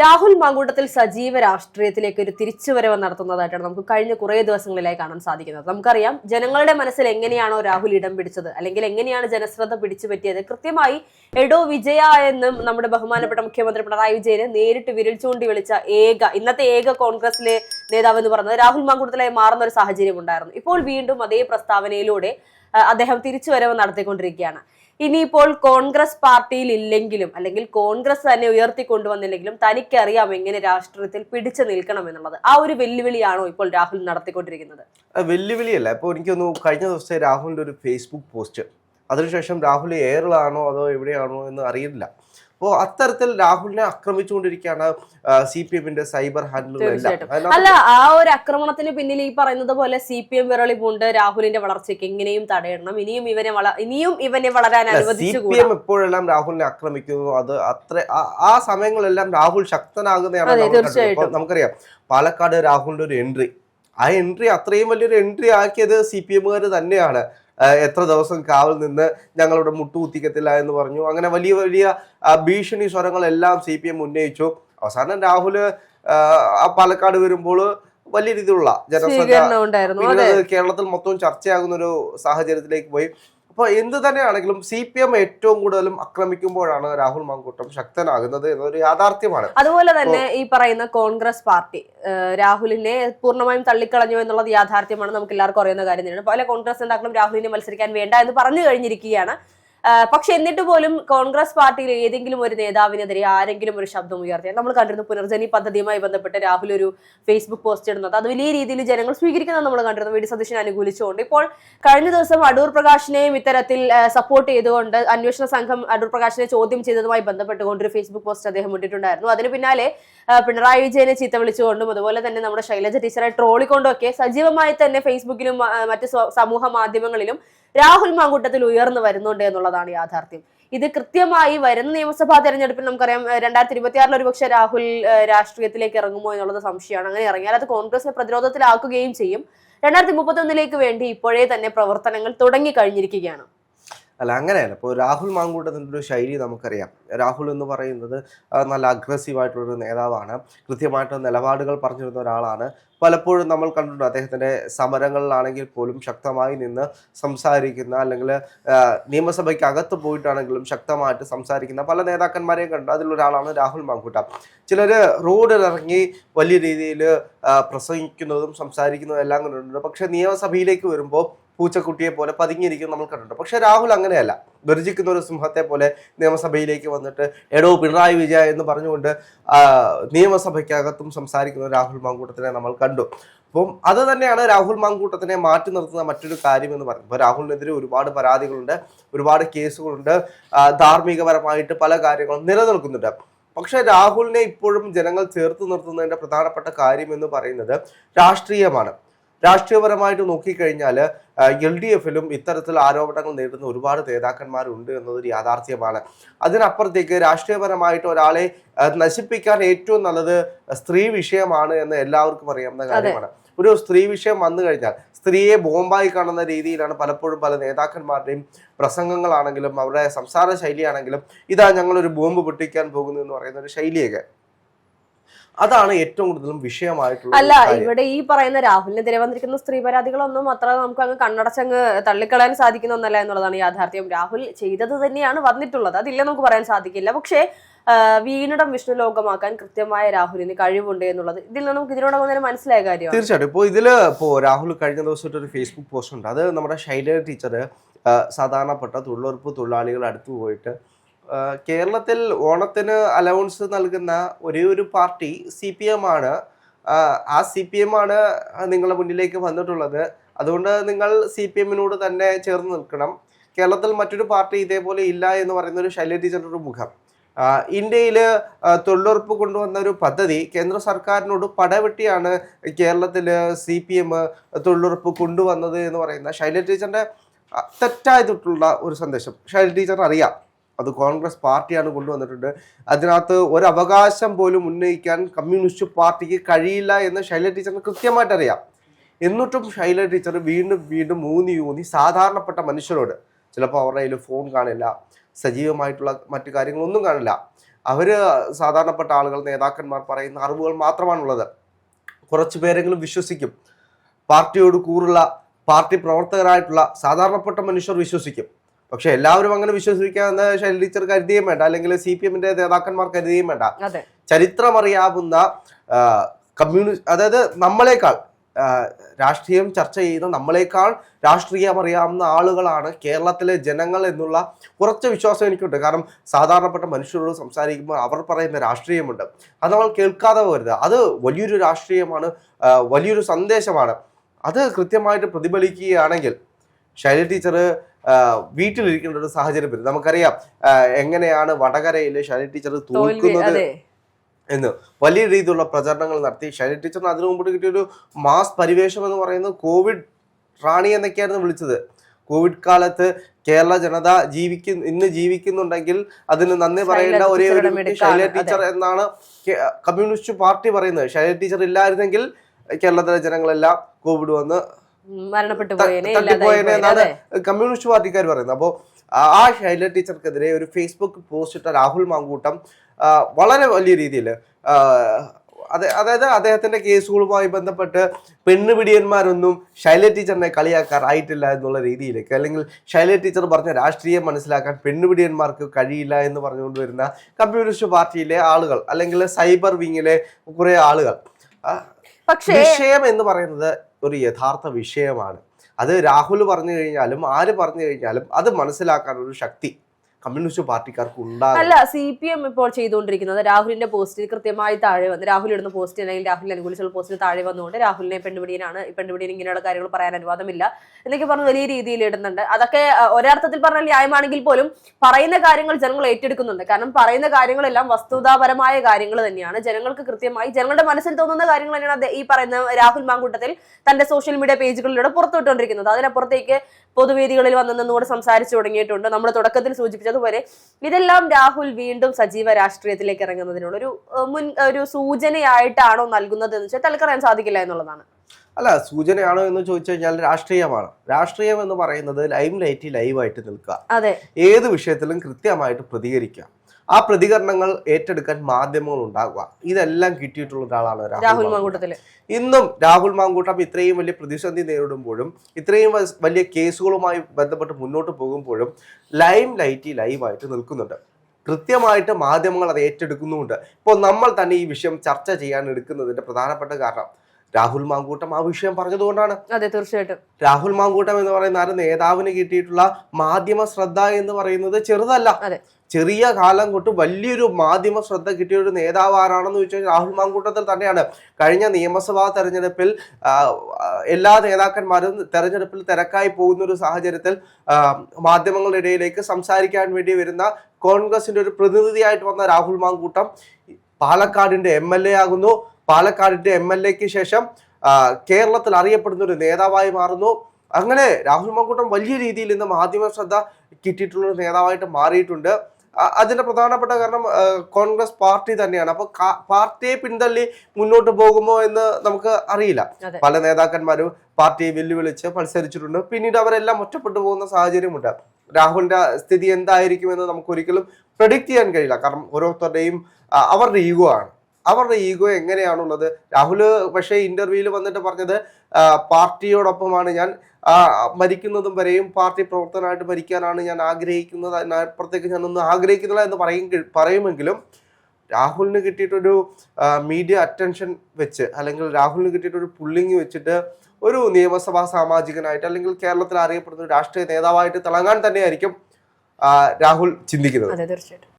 രാഹുൽ മാങ്കൂട്ടത്തിൽ സജീവ രാഷ്ട്രീയത്തിലേക്ക് ഒരു തിരിച്ചുവരവ് നടത്തുന്നതായിട്ടാണ് നമുക്ക് കഴിഞ്ഞ കുറേ ദിവസങ്ങളിലായി കാണാൻ സാധിക്കുന്നത്. നമുക്കറിയാം ജനങ്ങളുടെ മനസ്സിൽ എങ്ങനെയാണോ രാഹുൽ ഇടം പിടിച്ചത് അല്ലെങ്കിൽ എങ്ങനെയാണ് ജനശ്രദ്ധ പിടിച്ചു പറ്റിയത്. കൃത്യമായി എഡോ വിജയ എന്നും നമ്മുടെ ബഹുമാനപ്പെട്ട മുഖ്യമന്ത്രി പിണറായി വിജയന് നേരിട്ട് വിരൽ ചൂണ്ടി വിളിച്ച ഏക ഇന്നത്തെ ഏക കോൺഗ്രസിലെ നേതാവ് എന്ന് പറഞ്ഞത് രാഹുൽ മാങ്കൂട്ടത്തിലായി മാറുന്ന ഒരു സാഹചര്യം ഉണ്ടായിരുന്നു. ഇപ്പോൾ വീണ്ടും അതേ പ്രസ്താവനയിലൂടെ അദ്ദേഹം തിരിച്ചുവരവ് നടത്തിക്കൊണ്ടിരിക്കുകയാണ്. ഇനിയിപ്പോൾ കോൺഗ്രസ് പാർട്ടിയിൽ ഇല്ലെങ്കിലും അല്ലെങ്കിൽ കോൺഗ്രസ് തന്നെ ഉയർത്തിക്കൊണ്ടുവന്നില്ലെങ്കിലും തനിക്കറിയാം എങ്ങനെ രാഷ്ട്രീയത്തിൽ പിടിച്ചു നിൽക്കണം എന്നുള്ളത്. ആ ഒരു വെല്ലുവിളിയാണോ ഇപ്പോൾ രാഹുൽ നടത്തിക്കൊണ്ടിരിക്കുന്നത്? വെല്ലുവിളിയല്ല. ഇപ്പോൾ എനിക്ക് തോന്നുന്നു കഴിഞ്ഞ ദിവസത്തെ രാഹുലിന്റെ ഒരു ഫേസ്ബുക്ക് പോസ്റ്റ് അതിനുശേഷം രാഹുൽ എയറിലാണോ അതോ എവിടെയാണോ എന്ന് അറിയില്ല അപ്പോൾ അത്തരത്തിൽ രാഹുലിനെ ആക്രമിച്ചുകൊണ്ടിരിക്കുകയാണ് സി പി എമ്മിന്റെ സൈബർ ഹാൻഡിലുകളെല്ലാം അല്ല ആ ഒരു ആക്രമണത്തിന് പിന്നിൽ ഈ പറയുന്നത് പോലെ സി പി എം വിരളി പൂണ്ട് രാഹുലിന്റെ വളർച്ചയ്ക്ക് എങ്ങനെയും തടയണം. ഇനിയും ഇവനെ ഇനിയും ഇവനെ വളരാൻ സി പി എം എപ്പോഴെല്ലാം രാഹുലിനെ ആക്രമിക്കുന്നു. അത് അത്ര ആ- സമയങ്ങളെല്ലാം രാഹുൽ ശക്തനാകുന്നതാണ് നമുക്കറിയാം പാലക്കാട് രാഹുലിന്റെ ഒരു എൻട്രി. ആ എൻട്രി അത്രയും വലിയൊരു എൻട്രി ആക്കിയത് സി പി എമ്മുകാർ തന്നെയാണ്. എത്ര ദിവസം കാവൽ നിന്ന് ഞങ്ങളുടെ മുട്ടുകുത്തിക്കത്തില്ല എന്ന് പറഞ്ഞു. അങ്ങനെ വലിയ വലിയ ഭീഷണി സ്വരങ്ങളെല്ലാം സി പി എം ഉന്നയിച്ചു. അവസാനം രാഹുൽ ആ പാലക്കാട് വരുമ്പോൾ വലിയ രീതിയിലുള്ള പിന്നീട് കേരളത്തിൽ മൊത്തം ചർച്ചയാകുന്ന ഒരു സാഹചര്യത്തിലേക്ക് പോയി. അപ്പോൾ എന്ത് തന്നെയാണെങ്കിലും സി പി എം ഏറ്റവും കൂടുതലും ആക്രമിക്കുമ്പോഴാണ് രാഹുൽ മാങ്കൂട്ടം ശക്തനാകുന്നത് എന്നൊരു യാഥാർത്ഥ്യമാണ്. അതുപോലെ തന്നെ ഈ പറയുന്ന കോൺഗ്രസ് പാർട്ടി രാഹുലിനെ പൂർണമായും തള്ളിക്കളഞ്ഞു എന്നുള്ളത് യാഥാർത്ഥ്യമാണ്. നമുക്ക് എല്ലാവർക്കും അറിയുന്ന കാര്യം തന്നെയാണ്. പല കോൺഗ്രസ് നേതാക്കളും രാഹുലിനെ മത്സരിക്കാൻ വേണ്ട എന്ന് പറഞ്ഞു കഴിഞ്ഞിരിക്കുകയാണ്. പക്ഷെ എന്നിട്ട് പോലും കോൺഗ്രസ് പാർട്ടിയിൽ ഏതെങ്കിലും ഒരു നേതാവിനെതിരെ ആരെങ്കിലും ഒരു ശബ്ദം ഉയർത്തിയാൽ നമ്മൾ കണ്ടിരുന്നു പുനർജനി പദ്ധതിയുമായി ബന്ധപ്പെട്ട് രാഹുൽ ഒരു ഫേസ്ബുക്ക് പോസ്റ്റ് ഇടുന്നത്. അത് വലിയ രീതിയിൽ ജനങ്ങൾ സ്വീകരിക്കുന്നത് നമ്മൾ കണ്ടിരുന്നു. വി ഡി അനുകൂലിച്ചുകൊണ്ട്. ഇപ്പോൾ കഴിഞ്ഞ ദിവസം അടൂർ പ്രകാശിനെയും ഇത്തരത്തിൽ സപ്പോർട്ട് ചെയ്തുകൊണ്ട് അന്വേഷണ സംഘം അടൂർ പ്രകാശിനെ ചോദ്യം ചെയ്തതുമായി ബന്ധപ്പെട്ടുകൊണ്ട് ഒരു ഫേസ്ബുക്ക് പോസ്റ്റ് അദ്ദേഹം ഇട്ടിട്ടുണ്ടായിരുന്നു. അതിന് പിന്നാലെ പിണറായി വിജയനെ ചീത്ത വിളിച്ചുകൊണ്ടും അതുപോലെ തന്നെ നമ്മുടെ ശൈലജ ടീച്ചറെ ട്രോളിക്കൊണ്ടും ഒക്കെ സജീവമായി തന്നെ ഫേസ്ബുക്കിലും മറ്റ് സമൂഹ മാധ്യമങ്ങളിലും രാഹുൽ മാങ്കൂട്ടത്തിൽ ഉയർന്നു വരുന്നുണ്ട് എന്നുള്ളതാണ് യാഥാർത്ഥ്യം. ഇത് കൃത്യമായി വരുന്ന നിയമസഭാ തെരഞ്ഞെടുപ്പിൽ നമുക്കറിയാം രണ്ടായിരത്തി ഇരുപത്തി ആറിൽ ഒരുപക്ഷെ രാഹുൽ രാഷ്ട്രീയത്തിലേക്ക് ഇറങ്ങുമോ എന്നുള്ളത് സംശയമാണ്. അങ്ങനെ ഇറങ്ങിയാൽ അത് കോൺഗ്രസിനെ പ്രതിരോധത്തിലാക്കുകയും ചെയ്യും. രണ്ടായിരത്തി മുപ്പത്തി ഒന്നിലേക്ക് വേണ്ടി ഇപ്പോഴേ തന്നെ പ്രവർത്തനങ്ങൾ തുടങ്ങി കഴിഞ്ഞിരിക്കുകയാണ്. അല്ല അങ്ങനെയല്ല. ഇപ്പോൾ രാഹുൽ മാങ്കൂട്ടത്തിന്റെ ഒരു ശൈലി നമുക്കറിയാം. രാഹുൽ എന്ന് പറയുന്നത് നല്ല അഗ്രസീവ് ആയിട്ടുള്ളൊരു നേതാവാണ്. കൃത്യമായിട്ട് നിലപാടുകൾ പറഞ്ഞിരുന്ന ഒരാളാണ്. പലപ്പോഴും നമ്മൾ കണ്ടിട്ടുണ്ട് അദ്ദേഹത്തിന്റെ സമരങ്ങളിലാണെങ്കിൽ പോലും ശക്തമായി നിന്ന് സംസാരിക്കുന്ന അല്ലെങ്കിൽ നിയമസഭയ്ക്ക് അകത്ത് പോയിട്ടാണെങ്കിലും ശക്തമായിട്ട് സംസാരിക്കുന്ന പല നേതാക്കന്മാരെയും കണ്ടു അതിലൊരാളാണ് രാഹുൽ മാങ്കൂട്ട. ചിലർ റോഡിലിറങ്ങി വലിയ രീതിയിൽ പ്രസംഗിക്കുന്നതും സംസാരിക്കുന്നതും എല്ലാം കണ്ടിട്ടുണ്ട്. പക്ഷേ നിയമസഭയിലേക്ക് വരുമ്പോൾ പൂച്ചക്കുട്ടിയെ പോലെ പതുങ്ങിയിരിക്കും നമ്മൾ കണ്ടിട്ടുണ്ട്. പക്ഷേ രാഹുൽ അങ്ങനെയല്ല. ഗർജിക്കുന്ന ഒരു സിംഹത്തെ പോലെ നിയമസഭയിലേക്ക് വന്നിട്ട് എടോ പിണറായി വിജയ എന്ന് പറഞ്ഞുകൊണ്ട് നിയമസഭയ്ക്കകത്തും സംസാരിക്കുന്ന രാഹുൽ മാങ്കൂട്ടത്തിനെ നമ്മൾ കണ്ടു. അപ്പം അത് തന്നെയാണ് രാഹുൽ മാങ്കൂട്ടത്തിനെ മാറ്റി നിർത്തുന്ന മറ്റൊരു കാര്യം എന്ന് പറയുന്നത്. ഇപ്പോൾ രാഹുലിനെതിരെ ഒരുപാട് പരാതികളുണ്ട് ഒരുപാട് കേസുകളുണ്ട് ധാർമ്മികപരമായിട്ട് പല കാര്യങ്ങളും നിലനിൽക്കുന്നുണ്ട്. പക്ഷെ രാഹുലിനെ ഇപ്പോഴും ജനങ്ങൾ ചേർത്ത് നിർത്തുന്നതിന്റെ പ്രധാനപ്പെട്ട കാര്യം എന്ന് പറയുന്നത് രാഷ്ട്രീയമാണ്. രാഷ്ട്രീയപരമായിട്ട് നോക്കിക്കഴിഞ്ഞാൽ എൽ ഡി എഫിലും ഇത്തരത്തിൽ ആരോപണങ്ങൾ നേരിടുന്ന ഒരുപാട് നേതാക്കന്മാരുണ്ട് എന്നതൊരു യാഥാർത്ഥ്യമാണ്. അതിനപ്പുറത്തേക്ക് രാഷ്ട്രീയപരമായിട്ട് ഒരാളെ നശിപ്പിക്കാൻ ഏറ്റവും നല്ലത് സ്ത്രീ വിഷയമാണ് എന്ന് എല്ലാവർക്കും അറിയാവുന്ന കാര്യമാണ്. ഒരു സ്ത്രീ വിഷയം വന്നു കഴിഞ്ഞാൽ സ്ത്രീയെ ബോംബായി കാണുന്ന രീതിയിലാണ് പലപ്പോഴും പല നേതാക്കന്മാരുടെയും പ്രസംഗങ്ങളാണെങ്കിലും അവരുടെ സംസാര ശൈലിയാണെങ്കിലും ഇതാ ഞങ്ങളൊരു ബോംബ് പൊട്ടിക്കാൻ പോകുന്നു എന്ന് പറയുന്ന ഒരു ശൈലിയൊക്കെ. അതാണ് ഏറ്റവും കൂടുതലും വിഷയമായിട്ടുള്ള അല്ല ഇവിടെ ഈ പറയുന്ന രാഹുലിനെതിരെ വന്നിരിക്കുന്ന സ്ത്രീ പരാതികളൊന്നും അത്ര നമുക്ക് അങ്ങ് കണ്ണടച്ചങ്ങ് തള്ളിക്കളയാൻ സാധിക്കുന്ന ഒന്നല്ല എന്നുള്ളതാണ് യാഥാർത്ഥ്യം. രാഹുൽ ചെയ്തത് തന്നെയാണ് വന്നിട്ടുള്ളത്. അതില്ല നമുക്ക് പറയാൻ സാധിക്കില്ല. പക്ഷേ വീണിടം വിഷ്ണു ലോകമാക്കാൻ കൃത്യമായ രാഹുലിന് കഴിവുണ്ട് എന്നുള്ളത് ഇതിൽ നിന്ന് നമുക്ക് ഇതിനോടകം തന്നെ മനസ്സിലായ കാര്യമാണ്. തീർച്ചയായിട്ടും. ഇപ്പോൾ ഇതിൽ ഇപ്പോൾ രാഹുൽ കഴിഞ്ഞ ദിവസമായിട്ട് ഒരു ഫേസ്ബുക്ക് പോസ്റ്റ് ഉണ്ട്. അത് നമ്മുടെ ശൈല ടീച്ചർ സാധാരണപ്പെട്ട തൊഴിലുറപ്പ് തൊഴിലാളികൾ അടുത്ത് പോയിട്ട് കേരളത്തിൽ ഓണത്തിന് അലവൻസ് നൽകുന്ന ഒരേ ഒരു പാർട്ടി സി പി എം ആണ്. ആ, സി പി എം ആണ് നിങ്ങളുടെ മുന്നിലേക്ക് വന്നിട്ടുള്ളത്. അതുകൊണ്ട് നിങ്ങൾ സി പി എമ്മിനോട് തന്നെ ചേർന്ന് നിൽക്കണം. കേരളത്തിൽ മറ്റൊരു പാർട്ടി ഇതേപോലെ ഇല്ല എന്ന് പറയുന്ന ഒരു ശൈല ടീച്ചറുടെ മുഖം. ഇന്ത്യയിൽ തൊഴിലുറപ്പ് കൊണ്ടുവന്ന ഒരു പദ്ധതി കേന്ദ്ര സർക്കാരിനോട് പടവെട്ടിയാണ് കേരളത്തിൽ സി പി എം തൊഴിലുറപ്പ് കൊണ്ടുവന്നത് എന്ന് പറയുന്ന ശൈല ടീച്ചറിന്റെ തെറ്റായിട്ടുള്ള ഒരു സന്ദേശം. ശൈല ടീച്ചറിന് അറിയാം. അത് കോൺഗ്രസ് പാർട്ടിയാണ് കൊണ്ടുവന്നിട്ടുണ്ട്. അതിനകത്ത് ഒരു അവകാശം പോലും ഉന്നയിക്കാൻ കമ്മ്യൂണിസ്റ്റ് പാർട്ടിക്ക് കഴിയില്ല എന്ന് ശൈല ടീച്ചറിന് കൃത്യമായിട്ട് അറിയാം എന്നിട്ടും ശൈല ടീച്ചർ വീണ്ടും വീണ്ടും ഊന്നി ഊന്നി സാധാരണപ്പെട്ട മനുഷ്യരോട് ചിലപ്പോൾ അവരുടെ കയ്യിൽ ഫോൺ കാണില്ല സജീവമായിട്ടുള്ള മറ്റു കാര്യങ്ങളൊന്നും കാണില്ല. അവർ സാധാരണപ്പെട്ട ആളുകൾ നേതാക്കന്മാർ പറയുന്ന അറിവുകൾ മാത്രമാണുള്ളത്. കുറച്ച് പേരെങ്കിലും വിശ്വസിക്കും. പാർട്ടിയോട് കൂറുള്ള പാർട്ടി പ്രവർത്തകരായിട്ടുള്ള സാധാരണപ്പെട്ട മനുഷ്യർ വിശ്വസിക്കും. പക്ഷെ എല്ലാവരും അങ്ങനെ വിശ്വസിക്കാമെന്ന് ശൈലജ ടീച്ചർ കരുതുകയും വേണ്ട. അല്ലെങ്കിൽ സി പി എമ്മിന്റെ നേതാക്കന്മാർ കരുതുകയും വേണ്ട. ചരിത്രമറിയാവുന്ന കമ്മ്യൂണിസ്റ്റ് അതായത് നമ്മളെക്കാൾ രാഷ്ട്രീയം ചർച്ച ചെയ്യുന്ന നമ്മളെക്കാൾ രാഷ്ട്രീയം അറിയാവുന്ന ആളുകളാണ് കേരളത്തിലെ ജനങ്ങൾ എന്നുള്ള കുറച്ച് വിശ്വാസം എനിക്കുണ്ട്. കാരണം സാധാരണപ്പെട്ട മനുഷ്യരോട് സംസാരിക്കുമ്പോൾ അവർ പറയുന്ന രാഷ്ട്രീയമുണ്ട്. അത് നമ്മൾ കേൾക്കാതെ വരുത് അത് വലിയൊരു രാഷ്ട്രീയമാണ് വലിയൊരു സന്ദേശമാണ്. അത് കൃത്യമായിട്ട് പ്രതിഫലിക്കുകയാണെങ്കിൽ ശൈല ടീച്ചർ വീട്ടിലിരിക്കേണ്ട ഒരു സാഹചര്യം വരും. നമുക്കറിയാം എങ്ങനെയാണ് വടകരയിൽ ശനി ടീച്ചർ തോൽക്കുന്നത് എന്ന്. വലിയ രീതിയിലുള്ള പ്രചരണങ്ങൾ നടത്തി. ഷൈനി ടീച്ചറിന് അതിനു മുമ്പ് കിട്ടിയൊരു മാസ് പരിവേഷം എന്ന് പറയുന്നത് കോവിഡ് റാണി എന്നൊക്കെയായിരുന്നു വിളിച്ചത്. കോവിഡ് കാലത്ത് കേരള ജനത ജീവിക്കുന്ന ഇന്ന് ജീവിക്കുന്നുണ്ടെങ്കിൽ അതിന് നന്ദി പറയേണ്ട ഒരേ ഒരു ശൈല ടീച്ചർ എന്നാണ് കമ്മ്യൂണിസ്റ്റ് പാർട്ടി പറയുന്നത്. ശൈല ടീച്ചർ ഇല്ലായിരുന്നെങ്കിൽ കേരളത്തിലെ ജനങ്ങളെല്ലാം കോവിഡ് വന്ന് മരണപ്പെട്ടു പോയേനെ കമ്മ്യൂണിസ്റ്റ് പാർട്ടിക്കാർ പറയുന്നത്. അപ്പോൾ ആ ശൈല ടീച്ചർക്കെതിരെ ഒരു ഫേസ്ബുക്ക് പോസ്റ്റ് ഇട്ട രാഹുൽ മാങ്കൂട്ടം വളരെ വലിയ രീതിയിൽ അതെ അതായത് അദ്ദേഹത്തിന്റെ കേസുകളുമായി ബന്ധപ്പെട്ട് പെണ്ണുപിടിയന്മാരൊന്നും ശൈല ടീച്ചറിനെ കളിയാക്കാറായിട്ടില്ല എന്നുള്ള രീതിയിലേക്ക് അല്ലെങ്കിൽ ശൈല ടീച്ചർ പറഞ്ഞ രാഷ്ട്രീയം മനസ്സിലാക്കാൻ പെണ്ണുപിടിയന്മാർക്ക് കഴിയില്ല എന്ന് പറഞ്ഞുകൊണ്ട് വരുന്ന കമ്മ്യൂണിസ്റ്റ് പാർട്ടിയിലെ ആളുകൾ അല്ലെങ്കിൽ സൈബർ വിങ്ങിലെ കുറേ ആളുകൾ. പക്ഷേ വിഷയം എന്ന് പറയുന്നത് ഒരു യഥാർത്ഥ വിഷയമാണ്. അത് രാഹുൽ പറഞ്ഞു കഴിഞ്ഞാലും ആര് പറഞ്ഞു കഴിഞ്ഞാലും അത് മനസ്സിലാക്കാൻ ഒരു ശക്തി കമ്മ്യൂണിസ്റ്റ് പാർട്ടിക്കാർക്ക് ഉണ്ടാകും. അല്ല സി പി എം ഇപ്പോൾ ചെയ്തുകൊണ്ടിരിക്കുന്നത് രാഹുലിന്റെ പോസ്റ്റിൽ കൃത്യമായി താഴെ വന്ന് രാഹുൽ ഇടുന്ന പോസ്റ്റ് അല്ലെങ്കിൽ രാഹുലിനെ അനുകൂലിച്ചുള്ള പോസ്റ്റിൽ താഴെ വന്നുകൊണ്ട് രാഹുലിനെ പെണ്ണുപിടിയനാണ് പെണ്ണുപിടിയൻ ഇങ്ങനെയുള്ള കാര്യങ്ങൾ പറയാൻ അനുവാദമില്ല എന്നൊക്കെ പറഞ്ഞ് വലിയ രീതിയിൽ ഇടുന്നുണ്ട്. അതൊക്കെ ഒരർത്ഥത്തിൽ പറഞ്ഞാൽ ന്യായമാണെങ്കിൽ പോലും പറയുന്ന കാര്യങ്ങൾ ജനങ്ങൾ ഏറ്റെടുക്കുന്നുണ്ട്. കാരണം പറയുന്ന കാര്യങ്ങളെല്ലാം വസ്തുതാപരമായ കാര്യങ്ങൾ തന്നെയാണ്. ജനങ്ങൾക്ക് കൃത്യമായി ജനങ്ങളുടെ മനസ്സിൽ തോന്നുന്ന കാര്യങ്ങൾ തന്നെയാണ് ഈ പറയുന്ന രാഹുൽ മാങ്കൂട്ടത്തിൽ തന്റെ സോഷ്യൽ മീഡിയ പേജുകളിലൂടെ പുറത്തുവിട്ടുകൊണ്ടിരിക്കുന്നത്. അതിനപ്പുറത്തേക്ക് പൊതുവേദികളിൽ വന്ന് നിന്നുകൂടെ സംസാരിച്ചു തുടങ്ങിയിട്ടുണ്ട്. നമ്മൾ തുടക്കത്തിൽ സൂചിപ്പിച്ചതുപോലെ ഇതെല്ലാം രാഹുൽ വീണ്ടും സജീവ രാഷ്ട്രീയത്തിലേക്ക് ഇറങ്ങുന്നതിനുള്ള ഒരു മുൻ ഒരു സൂചനയായിട്ടാണോ നൽകുന്നത് എന്ന് വെച്ചാൽ തലക്കറിയാൻ സാധിക്കില്ല എന്നുള്ളതാണ്. അല്ല സൂചനയാണോ എന്ന് ചോദിച്ചു കഴിഞ്ഞാൽ രാഷ്ട്രീയമാണ്. രാഷ്ട്രീയം എന്ന് പറയുന്നത് ലൈം ലൈറ്റ് ലൈവായിട്ട് നിൽക്കുക. അതെ. ഏത് വിഷയത്തിലും കൃത്യമായിട്ട് പ്രതികരിക്കുക. ആ പ്രതികരണങ്ങൾ ഏറ്റെടുക്കാൻ മാധ്യമങ്ങൾ ഉണ്ടാകുക ഇതെല്ലാം കിട്ടിയിട്ടുള്ള ഒരാളാണ് രാഹുൽ മാങ്കൂട്ടത്തിൽ ഇന്നും രാഹുൽ മാങ്കൂട്ടം ഇത്രയും വലിയ പ്രതിസന്ധി നേരിടുമ്പോഴും ഇത്രയും വലിയ കേസുകളുമായി ബന്ധപ്പെട്ട് മുന്നോട്ട് പോകുമ്പോഴും ലൈം ലൈറ്റി ലൈവായിട്ട് നിൽക്കുന്നുണ്ട്. കൃത്യമായിട്ട് മാധ്യമങ്ങൾ അത് ഏറ്റെടുക്കുന്നുമുണ്ട്. ഇപ്പോൾ നമ്മൾ തന്നെ ഈ വിഷയം ചർച്ച ചെയ്യാൻ എടുക്കുന്നതിന്റെ പ്രധാനപ്പെട്ട കാരണം രാഹുൽ മാങ്കൂട്ടം ആ വിഷയം പറഞ്ഞതുകൊണ്ടാണ്. അതെ തീർച്ചയായിട്ടും. രാഹുൽ മാങ്കൂട്ടം എന്ന് പറയുന്ന ആ നേതാവിന് കിട്ടിയിട്ടുള്ള മാധ്യമ ശ്രദ്ധ എന്ന് പറയുന്നത് ചെറുതല്ല. ചെറിയ കാലം തൊട്ട് വലിയൊരു മാധ്യമ ശ്രദ്ധ കിട്ടിയ ഒരു നേതാവ് ആരാണെന്ന് ചോദിച്ചാൽ രാഹുൽ മാങ്കൂട്ടത്തിൽ തന്നെയാണ്. കഴിഞ്ഞ നിയമസഭാ തെരഞ്ഞെടുപ്പിൽ എല്ലാ നേതാക്കന്മാരും തെരഞ്ഞെടുപ്പിൽ തിരക്കായി പോകുന്ന ഒരു സാഹചര്യത്തിൽ മാധ്യമങ്ങളുടെ ഇടയിലേക്ക് സംസാരിക്കാൻ വേണ്ടി വരുന്ന കോൺഗ്രസിന്റെ ഒരു പ്രതിനിധിയായിട്ട് വന്ന രാഹുൽ മാങ്കൂട്ടം പാലക്കാടിന്റെ എം എൽ എ ആകുന്നു. പാലക്കാടിന്റെ എം എൽ എക്ക് ശേഷം കേരളത്തിൽ അറിയപ്പെടുന്ന ഒരു നേതാവായി മാറുന്നു. അങ്ങനെ രാഹുൽ മാങ്കൂട്ടം വലിയ രീതിയിൽ ഇന്ന് മാധ്യമ ശ്രദ്ധ കിട്ടിയിട്ടുള്ള ഒരു നേതാവായിട്ട് മാറിയിട്ടുണ്ട്. അതിന്റെ പ്രധാനപ്പെട്ട കാരണം കോൺഗ്രസ് പാർട്ടി തന്നെയാണ്. അപ്പൊ പാർട്ടിയെ പിന്തള്ളി മുന്നോട്ട് പോകുമോ എന്ന് നമുക്ക് അറിയില്ല. പല നേതാക്കന്മാരും പാർട്ടിയെ വെല്ലുവിളിച്ച് മത്സരിച്ചിട്ടുണ്ട്. പിന്നീട് അവരെല്ലാം ഒറ്റപ്പെട്ടു പോകുന്ന സാഹചര്യമുണ്ട്. രാഹുലിന്റെ സ്ഥിതി എന്തായിരിക്കുമെന്ന് നമുക്ക് ഒരിക്കലും പ്രഡിക്റ്റ് ചെയ്യാൻ കഴിയില്ല. കാരണം ഓരോരുത്തരുടെയും അവരുടെ ഈഗോ ആണ്. അവരുടെ ഈഗോ എങ്ങനെയാണുള്ളത്? രാഹുൽ പക്ഷേ ഇന്റർവ്യൂവിൽ വന്നിട്ട് പറഞ്ഞത് പാർട്ടിയോടൊപ്പമാണ് ഞാൻ മരിക്കുന്നതും വരെയും പാർട്ടി പ്രവർത്തനമായിട്ട് മരിക്കാനാണ് ഞാൻ ആഗ്രഹിക്കുന്നത്. അതിനപ്പുറത്തേക്ക് ഞാനൊന്നും ആഗ്രഹിക്കുന്നില്ല എന്ന് പറയും പറയുമെങ്കിലും രാഹുലിന് കിട്ടിയിട്ടൊരു മീഡിയ അറ്റൻഷൻ വെച്ച് അല്ലെങ്കിൽ രാഹുലിന് കിട്ടിയിട്ടൊരു പുള്ളിങ് വെച്ചിട്ട് ഒരു നിയമസഭാ സാമാജികനായിട്ട് അല്ലെങ്കിൽ കേരളത്തിൽ അറിയപ്പെടുന്ന ഒരു രാഷ്ട്രീയ നേതാവായിട്ട് തിളങ്ങാൻ തന്നെയായിരിക്കും രാഹുൽ ചിന്തിക്കുന്നത്. തീർച്ചയായിട്ടും.